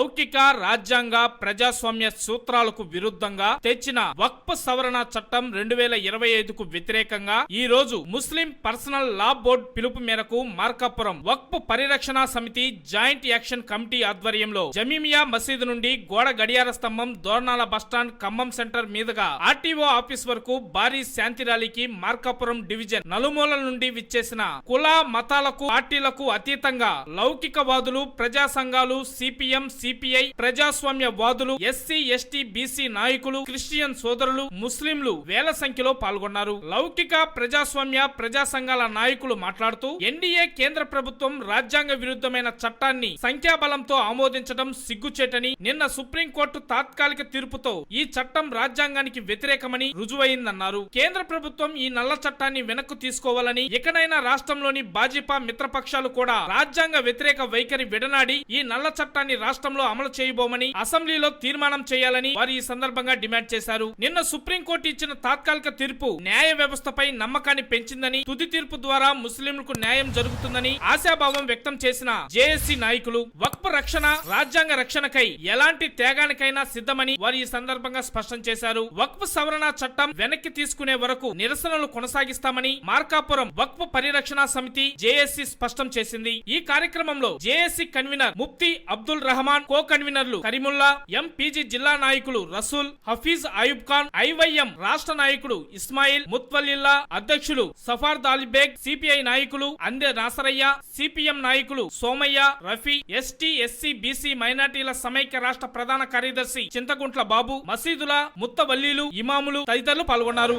లౌకిక రాజ్యాంగ ప్రజాస్వామ్య సూత్రాలకు విరుద్ధంగా తెచ్చిన వక్ఫ్ సవరణ చట్టం రెండు వేల ఇరవై ఐదుకు వ్యతిరేకంగా ఈ రోజు ముస్లిం పర్సనల్ లా బోర్డు పిలుపు మేరకు మార్కాపురం వక్ఫ్ పరిరక్షణ సమితి జాయింట్ యాక్షన్ కమిటీ ఆధ్వర్యంలో జమీమియా మసీదు నుండి గోడ గడియార స్తంభం Dornala bus stand Khammam centre మీదుగా ఆర్టీఓ ఆఫీస్ వరకు భారీ శాంతి ర్యాలీకి మార్కాపురం డివిజన్ నలుమూలల నుండి విచ్చేసిన కుల మతాలకు పార్టీలకు అతీతంగా లౌకికవాదులు ప్రజా సంఘాలు సిపిఎం సి సిపిఐ ప్రజాస్వామ్య వాదులు ఎస్సీ ఎస్టీ బీసీ నాయకులు క్రిస్టియన్ సోదరులు ముస్లింలు వేల సంఖ్యలో పాల్గొన్నారు. లౌకిక ప్రజాస్వామ్య ప్రజా సంఘాల నాయకులు మాట్లాడుతూ ఎన్డీఏ కేంద్ర ప్రభుత్వం రాజ్యాంగ విరుద్ధమైన చట్టాన్ని సంఖ్యాబలంతో ఆమోదించడం సిగ్గుచేటని నిన్న సుప్రీంకోర్టు తాత్కాలిక తీర్పుతో ఈ చట్టం రాజ్యాంగానికి వ్యతిరేకమని రుజువైందన్నారు. కేంద్ర ప్రభుత్వం ఈ నల్ల చట్టాన్ని వెనక్కు తీసుకోవాలని ఎక్కడైనా రాష్ట్రంలోని భాజపా మిత్రపక్షాలు కూడా రాజ్యాంగ వ్యతిరేక వైఖరి విడనాడి ఈ నల్ల చట్టాన్ని రాష్ట్రంలో అమలు చేయబోమని అసెంబ్లీలో తీర్మానం చేయాలని వారు ఈ సందర్భంగా డిమాండ్ చేశారు. నిన్న సుప్రీంకోర్టు ఇచ్చిన తాత్కాలిక తీర్పు న్యాయ వ్యవస్థపై నమ్మకాన్ని పెంచిందని తుది తీర్పు ద్వారా ముస్లింలకు న్యాయం జరుగుతుందని ఆశాభావం వ్యక్తం చేసిన జేఏసీ నాయకులు వక్ఫ్ రక్షణ రాజ్యాంగ రక్షణకై ఎలాంటి త్యాగానికైనా సిద్ధమని వారు ఈ సందర్భంగా స్పష్టం చేశారు. వక్ఫ్ సవరణ చట్టం వెనక్కి తీసుకునే వరకు నిరసనలు కొనసాగిస్తామని మార్కాపురం వక్ఫ్ పరిరక్షణ సమితి జేఏసీ స్పష్టం చేసింది. ఈ కార్యక్రమంలో JAC convener Mufti Abdul Rahman co కన్వీనర్లు కరీముల్లా ఎంపీజీ జిల్లా నాయకులు రసూల్ హఫీజ్ అయూబ్ ఖాన్ ఐవైఎం రాష్ట్ర నాయకుడు ఇస్మాయిల్ ముత్వల్లిల్లా అధ్యక్షులు సఫార్ దాలిబేగ్ సిపిఐ నాయకులు అందే నాసరయ్య సిపిఎం నాయకులు Somaiah Rafi ST SC BC మైనార్టీల సమైక్య రాష్ట్ర ప్రధాన కార్యదర్శి చింతకుంట్ల బాబు మసీదుల ముత్తవల్లీలు ఇమాములు తదితరులు పాల్గొన్నారు.